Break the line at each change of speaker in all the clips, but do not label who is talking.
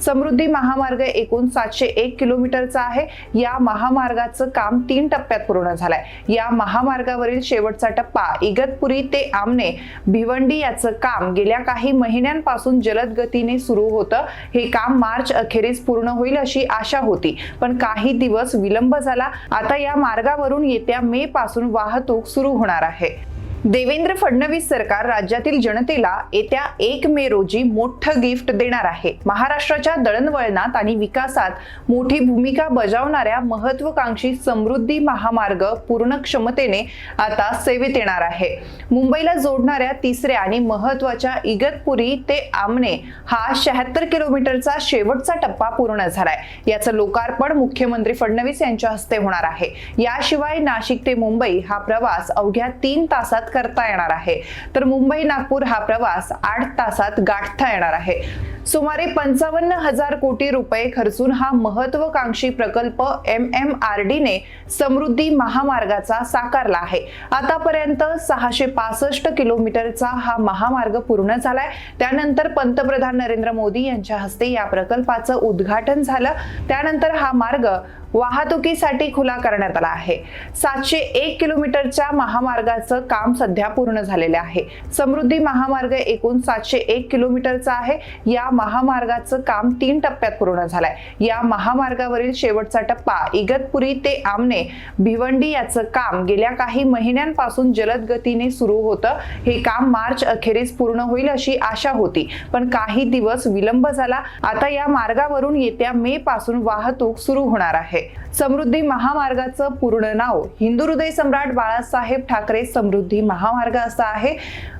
समृद्धी महामार्ग एकूण सातशे एक किलोमीटरचा आहे. या महामार्गाचं काम तीन टप्प्यात पूर्ण झालंय. या महामार्गावरील शेवटचा टप्पा इगतपुरी ते आमने भिवंडी याचं काम गेल्या काही महिन्यांपासून जलद गतीने सुरू होतं. हे काम मार्च अखेरीस पूर्ण होईल अशी आशा होती. पण काही दिवस विलंब झाला. आता या मार्गावरून येत्या मे पासून वाहतूक सुरू होणार आहे. देवेंद्र फडणवीस सरकार राज्यातील जनतेला येत्या एक मे रोजी मोठं गिफ्ट देणार आहे. महाराष्ट्राच्या दळणवळणात आणि विकासात मोठी भूमिका बजावणाऱ्या महत्वाकांक्षी समृद्धी महामार्ग पूर्ण क्षमतेने आता सेवेत येणार आहे. मुंबईला जोडणाऱ्या तिसऱ्या आणि महत्त्वाच्या इगतपुरी ते आमने हा शहात्तर किलोमीटरचा शेवटचा टप्पा पूर्ण झालाय. याचं लोकार्पण मुख्यमंत्री फडणवीस यांच्या हस्ते होणार आहे. याशिवाय नाशिक ते मुंबई हा प्रवास अवघ्या तीन तासात करता येणार आहे. तर मुंबई नागपूर हा प्रवास आठ तासात गाठता येणार आहे. सुमारे पंचावन्न हजार कोटी रुपये खर्चून हा महत्वाकांक्षी प्रकल्प एम एम आर डीने समृद्धी महामार्गाचा साकारला आहे. आतापर्यंत सहाशे पासष्ट किलोमीटरचा हा महामार्ग पूर्ण झालाय. त्यानंतर पंतप्रधान नरेंद्र मोदी यांच्या हस्ते या प्रकल्पाचं उद्घाटन झालं. त्यानंतर हा मार्ग वाहतुकीसाठी खुला करण्यात आला आहे. सातशे एक किलोमीटरच्या महामार्गाचं काम सध्या पूर्ण झालेले आहे. समृद्धी महामार्ग एकूण सातशे एक किलोमीटरचा आहे. या महामार्गाचं काम तीन टप्प्यात पूर्ण झालंय. या महामार्गावरील शेवटचा टप्पा इगतपुरी ते आमने भिवंडी याचं काम गेल्या काही महिन्यांपासून जलद गतीने सुरू होतं. हे काम मार्च अखेरीस पूर्ण होईल अशी आशा होती. पण काही दिवस विलंब झाला. आता या मार्गावरून येत्या मे पासून वाहतूक सुरू होणार आहे. समृद्धी महामार्गाचं पूर्ण नाव हिंदू हृदय सम्राट बाळासाहेब ठाकरे समृद्धी महामार्ग असा आहे.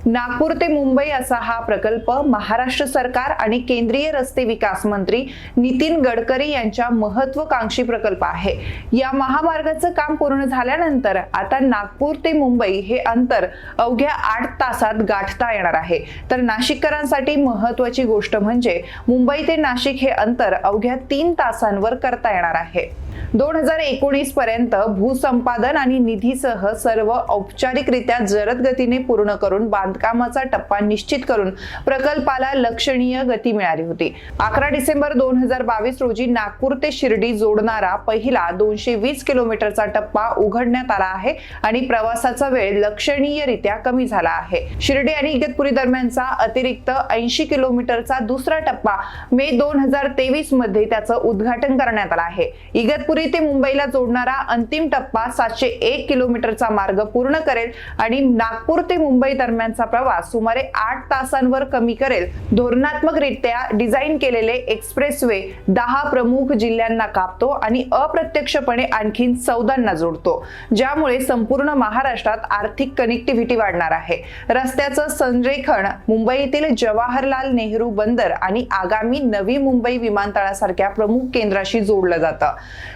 नागपूर ते मुंबई असा हा प्रकल्प महाराष्ट्र सरकार आणि केंद्रीय रस्ते विकास मंत्री नितीन गडकरी यांच्या महत्वाकांक्षी प्रकल्प आहे. या महामार्गाचं काम पूर्ण झाल्यानंतर आता नागपूर ते मुंबई हे अंतर अवघ्या आठ तासात गाठता येणार आहे. तर नाशिककरांसाठी महत्वाची गोष्ट म्हणजे मुंबई ते नाशिक हे अंतर अवघ्या तीन तासांवर करता येणार आहे. दोन हजार एकोणीस पर्यंत भूसंपादन आणि निधीसह सर्व औपचारिकरित्या जलद गतीने पूर्ण करून बांध बांधकामाचा टप्पा निश्चित करून प्रकल्पाला लक्षणीय गती मिळाली होती. अकरा डिसेंबर दोन हजार बावीस रोजी नागपूर ते शिर्डी जोडणारा पहिला दोनशे वीस किलोमीटरचा टप्पा उघडण्यात आला आहे आणि प्रवासाचा वेळ लक्षणीयरित्या कमी झाला आहे. शिर्डी आणि इगतपुरी दरम्यानचा अतिरिक्त ऐंशी किलोमीटरचा दुसरा टप्पा मे दोन हजार तेवीसमध्ये त्याचं उद्घाटन करण्यात आलं आहे. इगतपुरी ते मुंबईला जोडणारा अंतिम टप्पा सातशे एक किलोमीटरचा मार्ग पूर्ण करेल आणि नागपूर ते मुंबई दरम्यानचा प्रवास सुमारे आठ तासांवर कमी करेल. धोरणात्मकरित्या डिझाईन केलेले एक्सप्रेस वे दहा प्रमुख जिल्ह्यांना कापतो आणि अप्रत्यक्षपणे आणखीन चौदांना जोडतो. ज्यामुळे संपूर्ण महाराष्ट्रात आर्थिक कनेक्टिव्हिटी वाढणार आहे. रस्त्याचं संरेखन मुंबईतील जवाहरलाल नेहरू बंदर आणि आगामी नवी मुंबई विमानतळासारख्या प्रमुख केंद्राशी जोडलं जातं.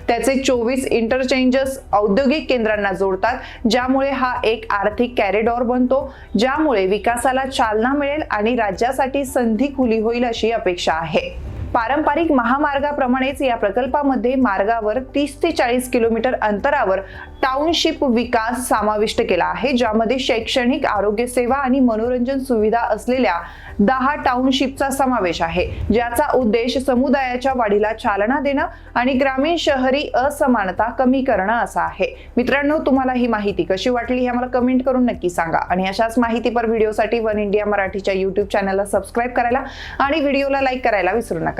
त्याचे चोवीस इंटरचेंजेस औद्योगिक केंद्रांना जोडतात ज्यामुळे हा एक आर्थिक कॅरिडॉर बनतो ज्यामुळे विकासाला चालना मिळेल आणि राज्यासाठी संधी खुली होईल अशी अपेक्षा आहे. पारंपरिक महामार्गाप्रमाणेच या प्रकल्पामध्ये मार्गावर तीस ते चाळीस किलोमीटर अंतरावर टाउनशिप विकास समाविष्ट केला आहे ज्यामध्ये शैक्षणिक आरोग्य सेवा आणि मनोरंजन सुविधा असलेल्या दहा टाउनशिपचा समावेश आहे. ज्याचा उद्देश समुदायाच्या वाढीला चालना देणं आणि ग्रामीण शहरी असमानता कमी करणं असा आहे. मित्रांनो तुम्हाला ही माहिती कशी वाटली हे आम्हाला कमेंट करून नक्की सांगा. आणि अशाच माहितीपर व्हिडिओसाठी वन इंडिया मराठीच्या युट्यूब चॅनलला सबस्क्राईब करायला आणि व्हिडिओला लाईक करायला विसरू नका.